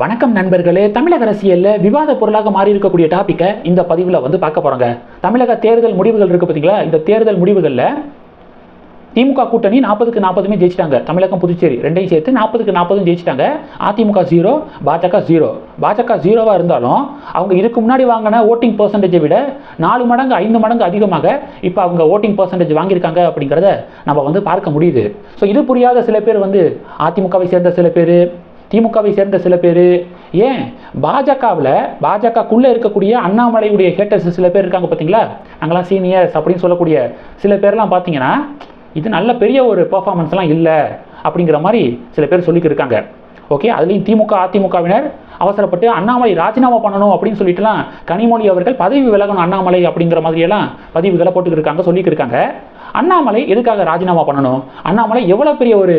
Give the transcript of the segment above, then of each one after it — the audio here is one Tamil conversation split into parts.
வணக்கம் நண்பர்களே தமிழக அரசியலில் விவாத பொருளாக மாறி இருக்கக்கூடிய டாப்பிக்கை இந்த பதிவில் வந்து பார்க்க போகிறோங்க தமிழக தேர்தல் முடிவுகள் இருக்குது பார்த்தீங்களா இந்த தேர்தல் முடிவுகளில் திமுக கூட்டணி நாற்பதுக்கு நாற்பதுமே ஜெயிச்சிட்டாங்க. தமிழகம் புதுச்சேரி ரெண்டையும் சேர்த்து நாற்பதுக்கு நாற்பதும் ஜெயிச்சிட்டாங்க. அதிமுக ஜீரோ பாஜக ஜீரோ பாஜக ஜீரோவாக இருந்தாலும் அவங்க இதுக்கு முன்னாடி வாங்கின ஓட்டிங் பர்சன்டேஜை விட நாலு மடங்கு ஐந்து மடங்கு அதிகமாக இப்போ அவங்க ஓட்டிங் பர்சன்டேஜ் வாங்கியிருக்காங்க அப்படிங்கிறத நம்ம வந்து பார்க்க முடியுது. ஸோ இது புரியாத சில பேர் வந்து அதிமுகவை சேர்ந்த சில பேர் திமுகவை சேர்ந்த சில பேர். ஏன்? பாஜகவில் பாஜகக்குள்ளே இருக்கக்கூடிய அண்ணாமலையுடைய ஹேட்டர்ஸ் சில பேர் இருக்காங்க பார்த்தீங்களா நாங்களாம் சீனியர்ஸ் அப்படின்னு சொல்லக்கூடிய சில பேர்லாம் பார்த்தீங்கன்னா இது நல்ல பெரிய ஒரு பர்ஃபார்மன்ஸ்லாம் இல்லை அப்படிங்கிற மாதிரி சில பேர் சொல்லிக்கிருக்காங்க இருக்காங்க. ஓகே அதுலேயும் திமுக அதிமுகவினர் அவசரப்பட்டு அண்ணாமலை ராஜினாமா பண்ணணும் அப்படின்னு சொல்லிட்டுலாம் கனிமொழி அவர்கள் பதவி விலகணும் அண்ணாமலை அப்படிங்கிற மாதிரியெல்லாம் பதிவுகளை போட்டுக்கிட்டு இருக்காங்க. அண்ணாமலை எதுக்காக ராஜினாமா பண்ணணும்? அண்ணாமலை எவ்வளோ பெரிய ஒரு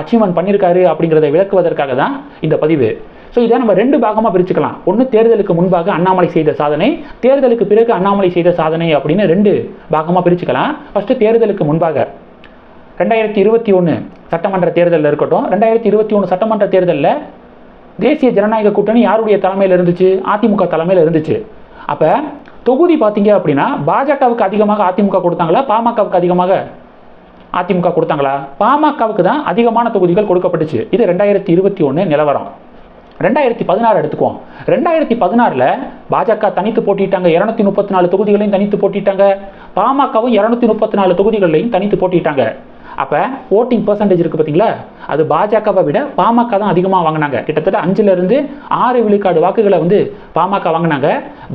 அச்சீவ்மெண்ட் பண்ணியிருக்காரு அப்படிங்கிறத விளக்குவதற்காக தான் இந்த பதிவு. ஸோ இதை நம்ம ரெண்டு பாகமாக பிரிச்சுக்கலாம். ஒன்று தேர்தலுக்கு முன்பாக அண்ணாமலை செய்த சாதனை தேர்தலுக்கு பிறகு அண்ணாமலை செய்த சாதனை அப்படின்னு ரெண்டு பாகமாக பிரிச்சுக்கலாம். ஃபஸ்ட்டு தேர்தலுக்கு முன்பாக ரெண்டாயிரத்தி இருபத்தி ஒன்று சட்டமன்ற தேர்தலில் இருக்கட்டும். ரெண்டாயிரத்தி இருபத்தி ஒன்று சட்டமன்ற தேர்தலில் தேசிய ஜனநாயக கூட்டணி யாருடைய தலைமையில் இருந்துச்சு? அதிமுக தலைமையில் இருந்துச்சு. அப்போ தொகுதி பார்த்தீங்க அப்படின்னா பாஜகவுக்கு அதிகமாக அதிமுக கொடுத்தாங்களா பாமகவுக்கு அதிகமாக அதிமுக கொடுத்தாங்களா? பாமகவுக்கு தான் அதிகமான தொகுதிகள் கொடுக்கப்பட்டுச்சு. இது ரெண்டாயிரத்தி இருபத்தி ஒன்று நிலவரம். ரெண்டாயிரத்தி பதினாறு எடுத்துக்குவோம். ரெண்டாயிரத்தி பதினாறில் பாஜக தனித்து போட்டிட்டாங்க இரநூத்தி முப்பத்தி நாலு தொகுதிகளையும் தனித்து போட்டிட்டாங்க. பாமகவும் இரநூத்தி முப்பத்தி நாலு தொகுதிகளையும் தனித்து போட்டிட்டாங்க. அப்போ ஓட்டிங் பர்சன்டேஜ் இருக்குது பார்த்தீங்களா அது பாஜகவை விட பாமக தான் அதிகமாக வாங்கினாங்க. கிட்டத்தட்ட அஞ்சுலேருந்து ஆறு விழுக்காடு வாக்குகளை வந்து பாமக வாங்கினாங்க.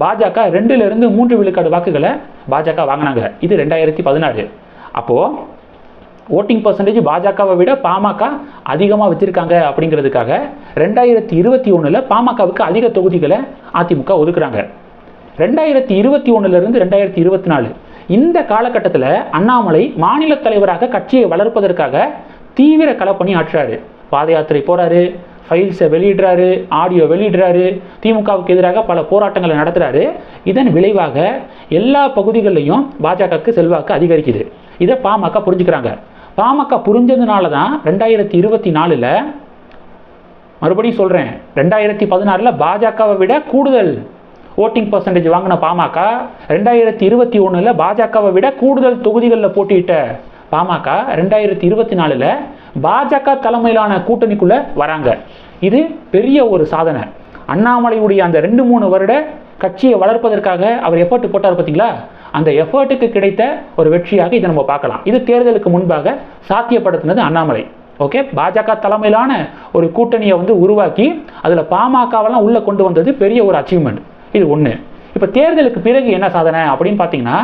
பாஜக ரெண்டுலேருந்து மூன்று விழுக்காடு வாக்குகளை பாஜக வாங்கினாங்க. இது ரெண்டாயிரத்தி பதினாறு. அப்போது ஓட்டிங் பர்சன்டேஜ் பாஜகவை விட பாமக அதிகமாக வச்சுருக்காங்க அப்படிங்கிறதுக்காக ரெண்டாயிரத்தி இருபத்தி ஒன்றில் பாமகவுக்கு அதிக தொகுதிகளை அதிமுக ஒதுக்குறாங்க. ரெண்டாயிரத்தி இருபத்தி ஒன்றுலேருந்து ரெண்டாயிரத்தி இருபத்தி நாலு. இந்த காலகட்டத்தில் அண்ணாமலை மாநில தலைவராக கட்சியை வளர்ப்பதற்காக தீவிர களப்பணி ஆற்றுறாரு பாத யாத்திரை போகிறாரு ஃபைல்ஸை வெளியிடுறாரு ஆடியோ வெளியிடுறாரு திமுகவுக்கு எதிராக பல போராட்டங்களை நடத்துகிறாரு இதன் விளைவாக எல்லா பகுதிகளிலையும் பாஜகவுக்கு செல்வாக்கு அதிகரிக்குது. இதை பாமக புரிஞ்சுக்கிறாங்க. பாமக புரிஞ்சதுனால தான் ரெண்டாயிரத்தி இருபத்தி நாலில் மறுபடியும் சொல்கிறேன் ரெண்டாயிரத்தி பதினாறில் பாஜகவை விட கூடுதல் ஓட்டிங் பர்சன்டேஜ் வாங்கின பாமக ரெண்டாயிரத்தி இருபத்தி ஒன்றில் பாஜகவை விட கூடுதல் தொகுதிகளில் போட்டியிட்ட பாமக ரெண்டாயிரத்தி இருபத்தி நாலில் பாஜக தலைமையிலான கூட்டணிக்குள்ளே வராங்க. இது பெரிய ஒரு சாதனை. அண்ணாமலையுடைய அந்த ரெண்டு மூணு வருட கட்சியை வளர்ப்பதற்காக அவர் எஃபர்ட் போட்டார் பார்த்தீங்களா அந்த எஃபர்ட்டுக்கு கிடைத்த ஒரு வெற்றியாக இதை நம்ம பார்க்கலாம். இது தேர்தலுக்கு முன்பாக சாத்தியப்படுத்தினது அண்ணாமலை. ஓகே பாஜக தலைமையிலான ஒரு கூட்டணியை வந்து உருவாக்கி அதில் பாமகவெல்லாம் உள்ளே கொண்டு வந்தது பெரிய ஒரு அச்சீவ்மெண்ட் இது ஒன்று இப்போ தேர்தலுக்கு பிறகு என்ன சாதனை அப்படின்னு பார்த்தீங்கன்னா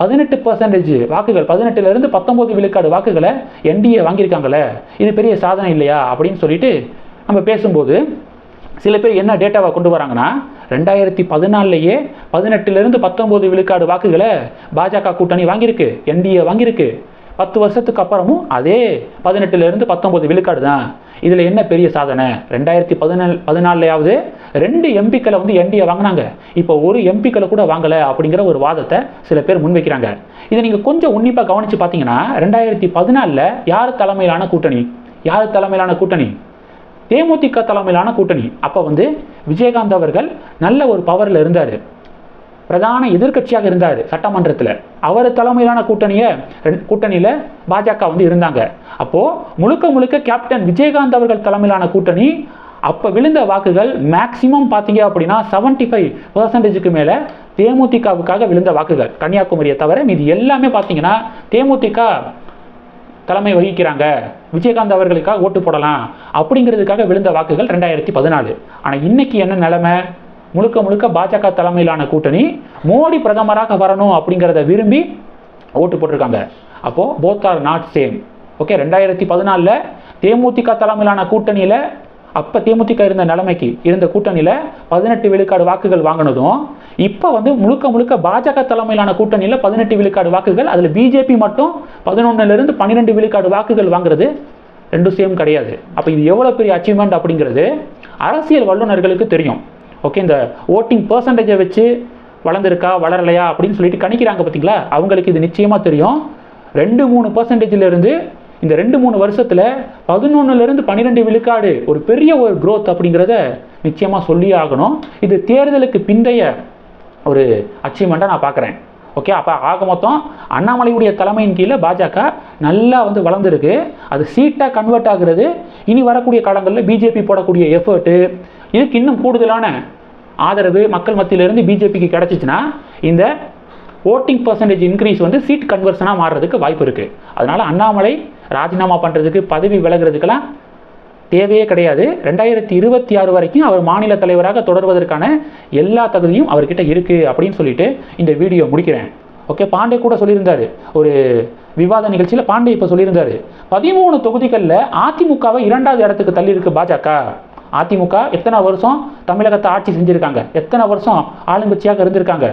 பதினெட்டு பர்சன்டேஜ் வாக்குகள் பதினெட்டுலேருந்து பத்தொம்போது விழுக்காடு வாக்குகளை என்டிஏ வாங்கியிருக்காங்களே இது பெரிய சாதனை இல்லையா அப்படின்னு சொல்லிட்டு நம்ம பேசும்போது சில பேர் என்ன டேட்டாவை கொண்டு வராங்கன்னா ரெண்டாயிரத்தி பதினாலிலேயே பதினெட்டுலேருந்து பத்தொம்போது விழுக்காடு வாக்குகளை பாஜக கூட்டணி வாங்கியிருக்கு என்டிஏ வாங்கியிருக்கு. பத்து வருஷத்துக்கு அப்புறமும் அதே பதினெட்டுலேருந்து பத்தொம்போது விழுக்காடு தான். இதில் என்ன பெரிய சாதனை? ரெண்டாயிரத்தி பதினாலு பதினாலையாவது ரெண்டு எம்பிக்களை வந்து என்டிஏ வாங்கினாங்க. இப்போ ஒரு எம்பிக்களை கூட வாங்கலை அப்படிங்கிற ஒரு வாதத்தை சில பேர் முன்வைக்கிறாங்க. இதை நீங்கள் கொஞ்சம் உன்னிப்பாக கவனித்து பார்த்தீங்கன்னா ரெண்டாயிரத்தி பதினாலில் யார் தலைமையிலான கூட்டணி? யார் தலைமையிலான கூட்டணி? தேமுதிக தலைமையிலான கூட்டணி. அப்போ வந்து விஜயகாந்த் அவர்கள் நல்ல ஒரு பவரில் இருந்தார். பிரதான எதிர்க்கட்சியாக இருந்தார் சட்டமன்றத்தில். அவர் தலைமையிலான கூட்டணியை கூட்டணியில் பாஜக வந்து இருந்தாங்க. அப்போது முழுக்க முழுக்க கேப்டன் விஜயகாந்த் அவர்கள் தலைமையிலான கூட்டணி அப்போ விழுந்த வாக்குகள் மேக்சிமம் பார்த்தீங்க அப்படின்னா செவன்ட்டி ஃபைவ் பர்சன்டேஜுக்கு மேலே தேமுதிகவுக்காக விழுந்த வாக்குகள். கன்னியாகுமரியை தவிர மீது எல்லாமே பார்த்தீங்கன்னா தேமுதிக தலைமை வகிக்கிறாங்க. விஜயகாந்த் அவர்களுக்காக ஓட்டு போடலாம் அப்படிங்கிறதுக்காக விழுந்த வாக்குகள் ரெண்டாயிரத்தி பதினாலு. ஆனால் இன்னைக்கு என்ன நிலைமை? முழுக்க முழுக்க பாஜக தலைமையிலான கூட்டணி மோடி பிரதமராக வரணும் அப்படிங்கிறத விரும்பி ஓட்டு போட்டிருக்காங்க. அப்போது both are not same okay ரெண்டாயிரத்தி பதினாலில் தேமுதிக தலைமையிலான கூட்டணியில் அப்போ தேமுதிக இருந்த நிலைமைக்கு இருந்த கூட்டணியில் பதினெட்டு விழுக்காடு வாக்குகள் வாங்கினதும் இப்போ வந்து முழுக்க முழுக்க பாஜக தலைமையிலான கூட்டணியில் பதினெட்டு விழுக்காடு வாக்குகள் அதில் பிஜேபி மட்டும் பதினொன்னுலேருந்து பன்னிரெண்டு விழுக்காடு வாக்குகள் வாங்குறது ரெண்டும் சேம் கிடையாது. அப்போ இது எவ்வளோ பெரிய அச்சீவ்மெண்ட் அப்படிங்கிறது அரசியல் வல்லுநர்களுக்கு தெரியும். ஓகே இந்த ஓட்டிங் பர்சன்டேஜை வச்சு வளர்ந்துருக்கா வளரலையா அப்படின்னு சொல்லிட்டு கணிக்கிறாங்க பார்த்தீங்களா அவங்களுக்கு இது நிச்சயமாக தெரியும். ரெண்டு மூணு பர்சன்டேஜிலிருந்து இந்த ரெண்டு மூணு வருஷத்தில் பதினொன்னுலேருந்து பன்னிரெண்டு விழுக்காடு ஒரு பெரிய ஒரு க்ரோத் அப்படிங்கிறத நிச்சயமாக சொல்லியே ஆகணும். இது தேர்தலுக்கு பிந்தைய ஒரு அச்சீவ்மெண்ட்டாக நான் பார்க்குறேன் ஓகே அப்போ ஆக மொத்தம் அண்ணாமலையுடைய தலைமையின் கீழே பாஜக நல்லா வந்து வளர்ந்துருக்கு. அது சீட்டாக கன்வெர்ட் ஆகுறது. இனி வரக்கூடிய காலங்களில் பிஜேபி போடக்கூடிய எஃபர்ட்டு இதுக்கு இன்னும் கூடுதலான ஆதரவு மக்கள் மத்தியிலிருந்து பிஜேபிக்கு கிடச்சிச்சின்னா இந்த ஓட்டிங் பர்சன்டேஜ் இன்க்ரீஸ் வந்து சீட் கன்வர்ஷனாக மாறுறதுக்கு வாய்ப்பு இருக்குது அதனால் அண்ணாமலை ராஜினாமா பண்ணுறதுக்கு பதவி விலகிறதுக்கெல்லாம் தேவையே கிடையாது. ரெண்டாயிரத்தி இருபத்தி ஆறு வரைக்கும் அவர் மாநில தலைவராக தொடர்வதற்கான எல்லா தகுதியும் அவர்கிட்ட இருக்குது அப்படின்னு சொல்லிட்டு இந்த வீடியோ முடிக்கிறேன். ஓகே பாண்டே கூட சொல்லியிருந்தார். ஒரு விவாத நிகழ்ச்சியில் பாண்டே இப்போ சொல்லியிருந்தாரு. பதிமூணு தொகுதிகளில் அதிமுகவை இரண்டாவது இடத்துக்கு தள்ளி இருக்கு பாஜக. அதிமுக எத்தனை வருஷம் தமிழகத்தை ஆட்சி செஞ்சுருக்காங்க? எத்தனை வருஷம் ஆளுங்கட்சியாக இருந்திருக்காங்க?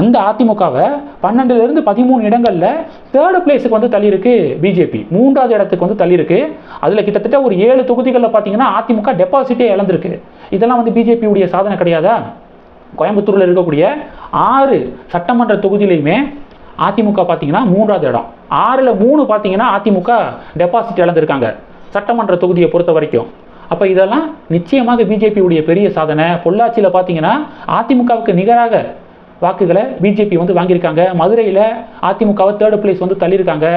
அந்த அதிமுகவை பன்னெண்டுலேருந்து பதிமூணு இடங்களில் தேர்டு பிளேஸுக்கு வந்து தள்ளியிருக்கு பிஜேபி மூன்றாவது இடத்துக்கு வந்து தள்ளியிருக்கு. அதில் கிட்டத்தட்ட ஒரு ஏழு தொகுதிகளில் பார்த்தீங்கன்னா அதிமுக டெபாசிட்டே இழந்திருக்கு. இதெல்லாம் வந்து பிஜேபியுடைய சாதனை கிடையாதா? கோயம்புத்தூரில் இருக்கக்கூடிய ஆறு சட்டமன்ற தொகுதியிலையுமே அதிமுக பார்த்தீங்கன்னா மூன்றாவது இடம். ஆறில் மூணு பார்த்தீங்கன்னா அதிமுக டெபாசிட் இழந்திருக்காங்க. சட்டமன்ற தொகுதியை பொறுத்த வரைக்கும். அப்போ இதெல்லாம் நிச்சயமாக பிஜேபியுடைய பெரிய சாதனை. பொள்ளாச்சியில் பார்த்தீங்கன்னா அதிமுகவுக்கு நிகராக வாக்குகளை பிஜேபி வந்து வாங்கியிருக்காங்க. மதுரையில் அதிமுகவை தேர்டு பிளேஸ் வந்து தள்ளியிருக்காங்க.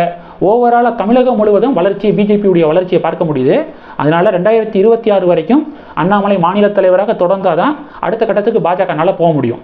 ஓவராலாக தமிழகம் முழுவதும் வளர்ச்சி பிஜேபியுடைய வளர்ச்சியை பார்க்க முடியுது. அதனால் ரெண்டாயிரத்தி இருபத்தி ஆறு வரைக்கும் அண்ணாமலை மாநில தலைவராக தொடர்ந்தால் தான் அடுத்த கட்டத்துக்கு பாஜகனால் போக முடியும்.